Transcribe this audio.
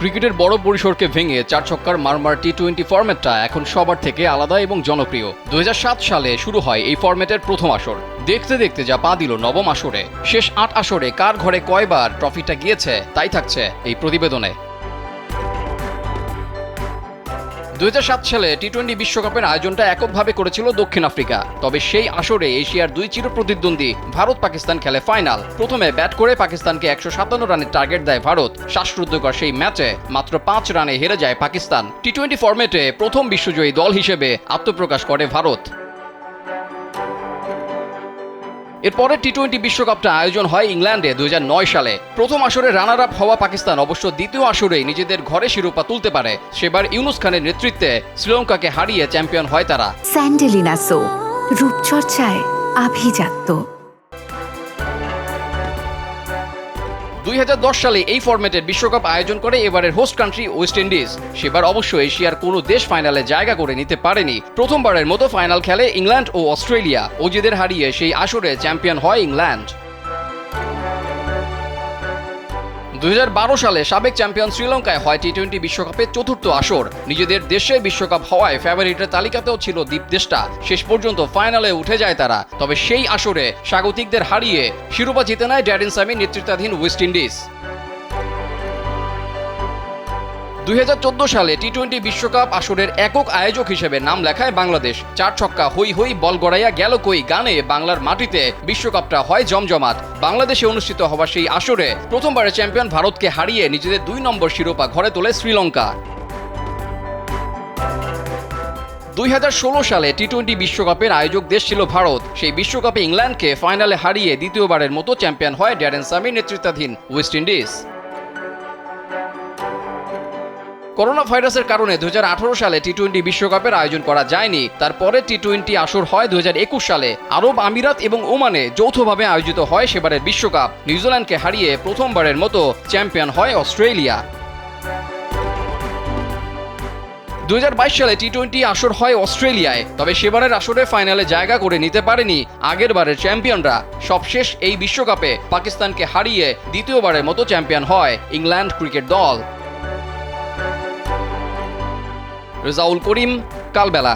ক্রিকেটের বড় পরিসরকে ভেঙে চার ছক্কার মারমার টি টোয়েন্টি ফর্ম্যাটটা এখন সবার থেকে আলাদা এবং জনপ্রিয়। দু হাজার সাত সালে শুরু হয় এই ফর্ম্যাটের প্রথম আসর। দেখতে দেখতে যা পা দিল নবম আসরে। শেষ আট আসরে কার ঘরে কয়বার ট্রফিটা গিয়েছে, তাই থাকছে এই প্রতিবেদনে। দুই হাজার সাত সালে টি টোয়েন্টি বিশ্বকাপের আয়োজনটা এককভাবে করেছিল দক্ষিণ আফ্রিকা। তবে সেই আসরে এশিয়ার দুই চির প্রতিদ্বন্দ্বী ভারত পাকিস্তান খেলে ফাইনাল। প্রথমে ব্যাট করে পাকিস্তানকে একশো সাতান্ন রানের টার্গেট দেয় ভারত। শ্বাসরুদ্ধকর সেই ম্যাচে মাত্র পাঁচ রানে হেরে যায় পাকিস্তান। টি টোয়েন্টি ফর্মেটে প্রথম বিশ্বজয়ী দল হিসেবে আত্মপ্রকাশ করে ভারত। এরপরে টি টোয়েন্টি বিশ্বকাপটা আয়োজন হয় ইংল্যান্ডে দু হাজার নয় সালে। প্রথম আসরে রানার আপ হওয়া পাকিস্তান, অবশ্য দ্বিতীয় আসরেই নিজেদের ঘরে শিরোপা তুলতে পারে। সেবার ইউনুস খানের নেতৃত্বে শ্রীলঙ্কাকে হারিয়ে চ্যাম্পিয়ন হয় তারা। স্যান্ডেলিনা সো রূপচর্চায় আভিজাত্য। দুই হাজার দশ সালে এই ফরম্যাটের বিশ্বকাপ আয়োজন করে এবারের হোস্ট কান্ট্রি ওয়েস্ট ইন্ডিজ সেবার অবশ্য এশিয়ার কোনো দেশ ফাইনালে জায়গা করে নিতে পারেনি। প্রথমবারের মতো ফাইনাল খেলে ইংল্যান্ড ও অস্ট্রেলিয়া। অজিদের হারিয়ে সেই আসরে চ্যাম্পিয়ন হয় ইংল্যান্ড। দু হাজার বারো সালে সাবেক চ্যাম্পিয়ন শ্রীলঙ্কায় হয় টি টোয়েন্টি বিশ্বকাপের চতুর্থ আসর। নিজেদের দেশে বিশ্বকাপ হওয়ায় ফেভারিটের তালিকাতেও ছিল দ্বীপ দেশটা। শেষ পর্যন্ত ফাইনালে উঠে যায় তারা। তবে সেই আসরে স্বাগতিকদের হারিয়ে শিরোপা জিতে নেয় ড্যারিন সামি নেতৃত্বাধীন ওয়েস্ট ইন্ডিজ। দুই হাজার চোদ্দ সালে টি টোয়েন্টি বিশ্বকাপ আসরের একক আয়োজক হিসেবে নাম লেখায় বাংলাদেশ। চার ছক্কা হই হই বল গড়াইয়া গেল কই গানে বাংলার মাটিতে বিশ্বকাপটা হয় জমজমাট। বাংলাদেশে অনুষ্ঠিত হওয়া সেই আসরে প্রথমবারের চ্যাম্পিয়ন ভারতকে হারিয়ে নিজেদের দুই নম্বর শিরোপা ঘরে তোলে শ্রীলঙ্কা। দুই হাজার ষোলো সালে টি টোয়েন্টি বিশ্বকাপের আয়োজক দেশ ছিল ভারত। সেই বিশ্বকাপে ইংল্যান্ডকে ফাইনালে হারিয়ে দ্বিতীয়বারের মতো চ্যাম্পিয়ন হয় ড্যারেন সামির নেতৃত্বাধীন ওয়েস্ট ইন্ডিজ। করোনা ভাইরাসের কারণে দু হাজার আঠারো সালে টি টোয়েন্টি বিশ্বকাপের আয়োজন করা যায়নি। তারপরে টি টোয়েন্টি আসর হয় দু হাজার একুশ সালে। আরব আমিরাত এবং ওমানে যৌথভাবে আয়োজিত হয় সেবারের বিশ্বকাপ। নিউজিল্যান্ডকে হারিয়ে প্রথমবারের মতো চ্যাম্পিয়ন হয় অস্ট্রেলিয়া। দু হাজার বাইশ সালে টি টোয়েন্টি আসর হয় অস্ট্রেলিয়ায়। তবে সেবারের আসরে ফাইনালে জায়গা করে নিতে পারেনি আগের বারের চ্যাম্পিয়নরা। সবশেষ এই বিশ্বকাপে পাকিস্তানকে হারিয়ে দ্বিতীয়বারের মতো চ্যাম্পিয়ন হয় ইংল্যান্ড ক্রিকেট দল। রেজাউল করিম কালবেলা।